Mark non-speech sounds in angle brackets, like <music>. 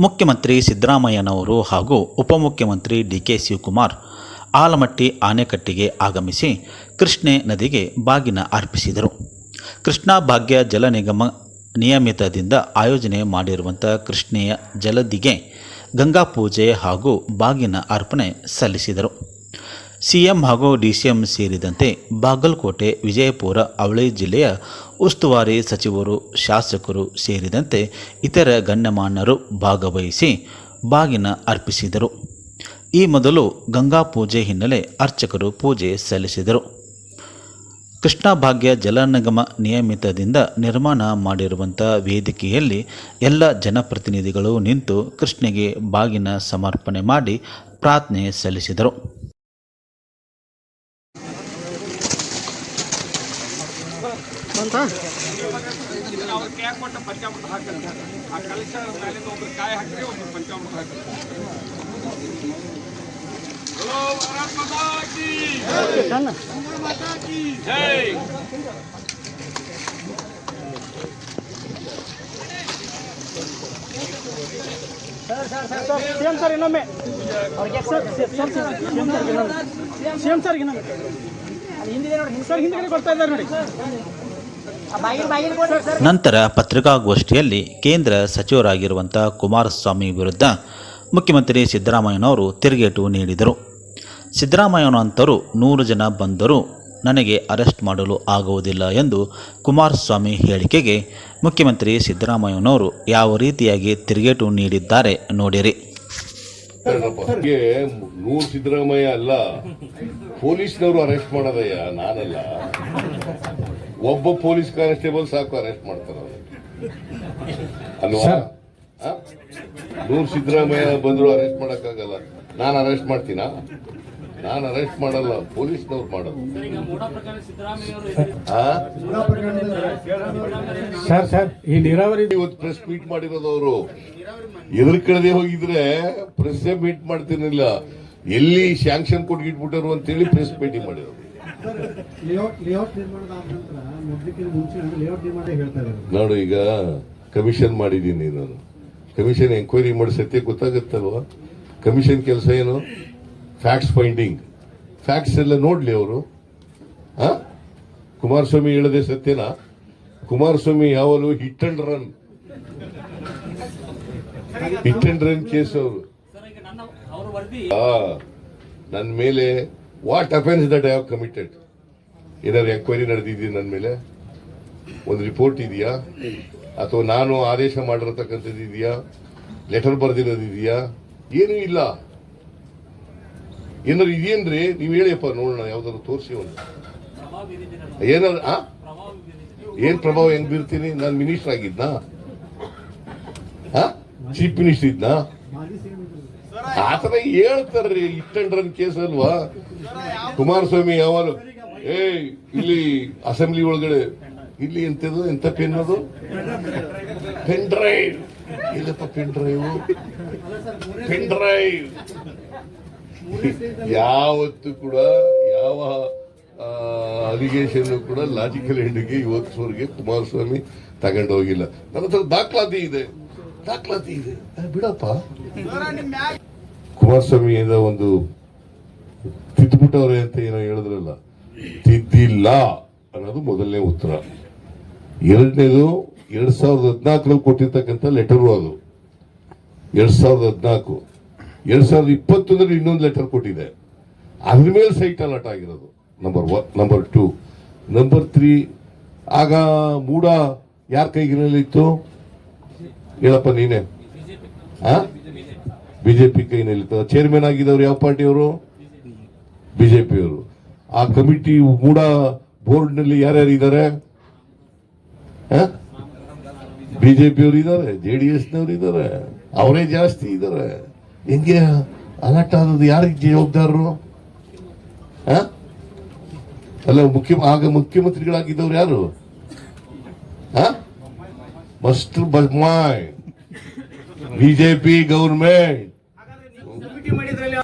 ಮುಖ್ಯಮಂತ್ರಿ ಸಿದ್ದರಾಮಯ್ಯನವರು ಹಾಗೂ ಉಪಮುಖ್ಯಮಂತ್ರಿ ಡಿ ಕೆ ಶಿವಕುಮಾರ್ ಆಲಮಟ್ಟಿ ಆನೆಕಟ್ಟಿಗೆ ಆಗಮಿಸಿ ಕೃಷ್ಣೆ ನದಿಗೆ ಬಾಗಿನ ಅರ್ಪಿಸಿದರು. ಕೃಷ್ಣಾ ಭಾಗ್ಯ ಜಲ ನಿಗಮ ನಿಯಮಿತದಿಂದ ಆಯೋಜನೆ ಮಾಡಿರುವಂಥ ಕೃಷ್ಣೆಯ ಜಲದಿಗೆ ಗಂಗಾ ಪೂಜೆ ಹಾಗೂ ಬಾಗಿನ ಅರ್ಪಣೆ ಸಲ್ಲಿಸಿದರು. ಸಿಎಂ ಹಾಗೂ ಡಿಸಿಎಂ ಸೇರಿದಂತೆ ಬಾಗಲಕೋಟೆ, ವಿಜಯಪುರ, ಅವಳಿ ಜಿಲ್ಲೆಯ ಉಸ್ತುವಾರಿ ಸಚಿವರು, ಶಾಸಕರು ಸೇರಿದಂತೆ ಇತರ ಗಣ್ಯಮಾನ್ಯರು ಭಾಗವಹಿಸಿ ಬಾಗಿನ ಅರ್ಪಿಸಿದರು. ಈ ಮೊದಲು ಗಂಗಾ ಪೂಜೆ ಹಿನ್ನೆಲೆ ಅರ್ಚಕರು ಪೂಜೆ ಸಲ್ಲಿಸಿದರು. ಕೃಷ್ಣ ಭಾಗ್ಯ ಜಲ ನಿಗಮ ನಿಯಮಿತದಿಂದ ನಿರ್ಮಾಣ ಮಾಡಿರುವಂಥ ವೇದಿಕೆಯಲ್ಲಿ ಎಲ್ಲ ಜನಪ್ರತಿನಿಧಿಗಳು ನಿಂತು ಕೃಷ್ಣಗೆ ಬಾಗಿನ ಸಮರ್ಪಣೆ ಮಾಡಿ ಪ್ರಾರ್ಥನೆ ಸಲ್ಲಿಸಿದರು. ಜೈ ಸಿಎಂ ಸರ್ ಇನ್ನೊಮ್ಮೆ sir CM sir CM sir ಇನ್ನೊಮ್ಮೆ ಸಿಎಂ ಸರ್ ಇನ್ನೊಮ್ಮೆ ಅಲ್ಲಿ ಹಿಂದಿದೆ ನೋಡಿ ಸರ್ ಹಿಂದ್ಗಡೆ ಬರ್ತಾ ಇದ್ದಾರೆ ನೋಡಿ ಬಾಗಿಲು ಬಾಗಿಲು ಕೊಡಿ ಸರ್ ನಂತರ ಪತ್ರಿಕಾಗೋಷ್ಠಿಯಲ್ಲಿ ಕೇಂದ್ರ ಸಚಿವರಾಗಿರುವಂಥ ಕುಮಾರಸ್ವಾಮಿ ವಿರುದ್ಧ ಮುಖ್ಯಮಂತ್ರಿ ಸಿದ್ದರಾಮಯ್ಯನವರು ತಿರುಗೇಟು ನೀಡಿದರು. ಸಿದ್ದರಾಮಯ್ಯನಂತರು ನೂರು ಜನ ಬಂದರೂ ನನಗೆ ಅರೆಸ್ಟ್ ಮಾಡಲು ಆಗುವುದಿಲ್ಲ ಎಂದು ಕುಮಾರಸ್ವಾಮಿ ಹೇಳಿಕೆಗೆ ಮುಖ್ಯಮಂತ್ರಿ ಸಿದ್ದರಾಮಯ್ಯನವರು ಯಾವ ರೀತಿಯಾಗಿ ತಿರುಗೇಟು ನೀಡಿದ್ದಾರೆ ನೋಡಿರಿ. ನಮಗೆ ನೂರ್ ಸಿದ್ದರಾಮಯ್ಯ ಅಲ್ಲ ಪೊಲೀಸ್ನವರು ಅರೆಸ್ಟ್ ಮಾಡೋದಯ್ಯ ನಾನಲ್ಲ. ಒಬ್ಬ ಪೊಲೀಸ್ ಕಾನ್ಸ್ಟೇಬಲ್ ಸಾಕು ಅರೆಸ್ಟ್ ಮಾಡ್ತಾರ ಅಲ್ವಾ? ನೂರ್ ಸಿದ್ದರಾಮಯ್ಯ ಬಂದ್ರು ಅರೆಸ್ಟ್ ಮಾಡಕ್ಕಾಗಲ್ಲ. ನಾನು ಅರೆಸ್ಟ್ ಮಾಡ್ತೀನಾ? ನಾನು ಅರೆಸ್ಟ್ ಮಾಡಲ್ಲ ಪೊಲೀಸ್ನವ್ರು ಮಾಡೋದು ಆ? ಸರ್ ಸರ್ ಈ ನೀರಾವರಿ ಇವತ್ತು ಪ್ರೆಸ್ ಮೀಟ್ ಮಾಡಿರೋದವರು. ಎದುರು ಕಡೆದೇ ಹೋಗಿದ್ರೆ ಪ್ರೆಸ್ ಮೀಟ್ ಮಾಡ್ತಿರ್ಲಿಲ್ಲ ಎಲ್ಲಿ ಸ್ಯಾಂಕ್ಷನ್ ಕೊಟ್ಗಿಟ್ಬಿಟ್ಟರು ಅಂತೇಳಿ ಪ್ರೆಸ್ ಮೀಟಿಂಗ್ ಮಾಡಿರೋದು. ಲೇಔಟ್ ಲೇಔಟ್ ಆದ ನಂತರ ಮೊದಲಿಕ್ಕಿಂತ ಮುಂಚೆ ಲೇಔಟ್ ನಿರ್ಮಾಣ ಹೇಳ್ತಾ ಇದ್ದಾರೆ ನೋಡು ಈಗ ಕಮಿಷನ್ ಮಾಡಿದ್ದೀನಿ ನಾನು. ಕಮಿಷನ್ ಎಂಕ್ವೈರಿ ಮಾಡಿ ಸತ್ಯ ಗೊತ್ತಾಗುತ್ತಲ್ವಾ? ಕಮಿಷನ್ ಕೆಲಸ ಏನು? ಫ್ಯಾಕ್ಟ್ಸ್ ಫೈಂಡಿಂಗ್ ಫ್ಯಾಕ್ಟ್ಸ್ ಎಲ್ಲ ನೋಡ್ಲಿ ಅವರು. ಕುಮಾರಸ್ವಾಮಿ ಹೇಳದೆ ಸತ್ಯನಾ? ಕುಮಾರಸ್ವಾಮಿ ಯಾವಾಗಲೂ hit and run hit and run case ಅವರು. ನನ್ನ ಮೇಲೆ what offence that I have committed ಏನಾದ್ರು ಎಂಕ್ವೈರಿ ನಡೆದಿದ್ದೀನಿ ನನ್ನ ಮೇಲೆ? ಒಂದು ರಿಪೋರ್ಟ್ ಇದೆಯಾ? ಅಥವಾ ನಾನು ಆದೇಶ ಮಾಡಿರತಕ್ಕಂಥದ್ದು ಇದೆಯಾ ಲೆಟರ್ ಬರೆದಿರೋದಿದೆಯಾ? ಏನೂ ಇಲ್ಲ. ಏನಾದ್ರು ಇದೆಯೇನ್ರಿ ನೀವು ಹೇಳಿಯಪ್ಪ ನೋಡೋಣ, ಯಾವ್ದಾದ್ರು ತೋರಿಸಿ ಒಂದು. ಏನಾದ್ರು, ಆ? ಏನ್ ಪ್ರಭಾವ ಹೆಂಗ್ ಬೀರ್ತೀನಿ? ನಾನು ಮಿನಿಸ್ಟರ್ ಆಗಿದ್ನಾ? ಚೀಫ್ ಮಿನಿಸ್ಟರ್ ಇದ್ನಾ. ಆತರ ಹೇಳ್ತಾರ್ರಿ ಇಟ್ಟಂಡ್ರ ಕೇಸ್ ಅಲ್ವಾ? ಕುಮಾರಸ್ವಾಮಿ ಯಾವಾಗ ಏ ಇಲ್ಲಿ ಅಸೆಂಬ್ಲಿ ಒಳಗಡೆ, ಇಲ್ಲಿ ಎಂತದು ಎಂತ ಪೆನ್ ಅದು? Pen drive. ಇಲ್ಲಪ್ಪ ಪೆನ್ ಡ್ರೈವ್? Pen drive. <laughs> ಯಾವತ್ತು ಕೂಡ ಯಾವ ಅಲಿಗೇಷನ್ ಕೂಡ ಲಾಜಿಕಲ್ ಎಂಡಿಗೆ ಇವತ್ತುವರೆಗೆ ಕುಮಾರಸ್ವಾಮಿ ತಗೊಂಡು ಹೋಗಿಲ್ಲ. ನನ್ನ ಹತ್ರ ದಾಖಲಾತಿ ಇದೆ. ದಾಖಲಾತಿ ಇದೆ. ಬಿಡಪ್ಪ. ಕುಮಾರಸ್ವಾಮಿಯಿಂದ ಒಂದು ತಿದ್ದುಬಿಟ್ಟವ್ರೆ ಅಂತ ಏನೋ ಹೇಳಿದ್ರಲ್ಲ. ತಿದ್ದಿಲ್ಲ ಅನ್ನೋದು ಮೊದಲನೇ ಉತ್ತರ. ಎರಡನೇದು ಎರಡ್ ಸಾವಿರದ ಹದಿನಾಲ್ಕರಲ್ಲಿ ಕೊಟ್ಟಿರ್ತಕ್ಕಂಥ ಲೆಟರು ಅದು. ಎರಡ್ ಸಾವಿರದ ಹದಿನಾಲ್ಕು. ಎರಡ್ ಸಾವಿರದ ಇಪ್ಪತ್ತೊಂದರಲ್ಲಿ ಇನ್ನೊಂದು ಲೆಟರ್ ಕೊಟ್ಟಿದೆ. ಅದ್ರ ಮೇಲೆ ಸೈಟ್ ಅಲರ್ಟ್ ಆಗಿರೋದು. Number one number two number three ಆಗ ಮೂಡ ಯಾರ ಕೈಗಿನಲ್ಲಿತ್ತು? ಹೇಳಪ್ಪ ನೀನೇ. ಬಿಜೆಪಿ ಕೈನಲ್ಲಿತ್ತು ಚೇರ್ಮನ್ ಆಗಿದ್ದವ್ರು ಯಾವ ಪಾರ್ಟಿಯವರು ಬಿಜೆಪಿಯವರು ಆ ಕಮಿಟಿ ಮೂಡ ಬೋರ್ಡ್ನಲ್ಲಿ ಯಾರ್ಯಾರು ಇದ್ದಾರೆ ಬಿಜೆಪಿಯವರು ಇದ್ದಾರೆ ಜೆಡಿಎಸ್ ನವರು ಇದ್ದಾರೆ ಅವರೇ ಜಾಸ್ತಿ ಇದ್ದಾರೆ ಹೆಂಗೆ ಅಲರ್ಟ್ ಆದದ್ದು ಯಾರಿಗೆ ಜವಾಬ್ದಾರರು? ಅಲ್ಲ ಮುಖ್ಯ ಆಗ ಮುಖ್ಯಮಂತ್ರಿಗಳಾಗಿದ್ದವ್ರು ಯಾರು? Muster ಬಜ್ಮಾಯ್ BJP government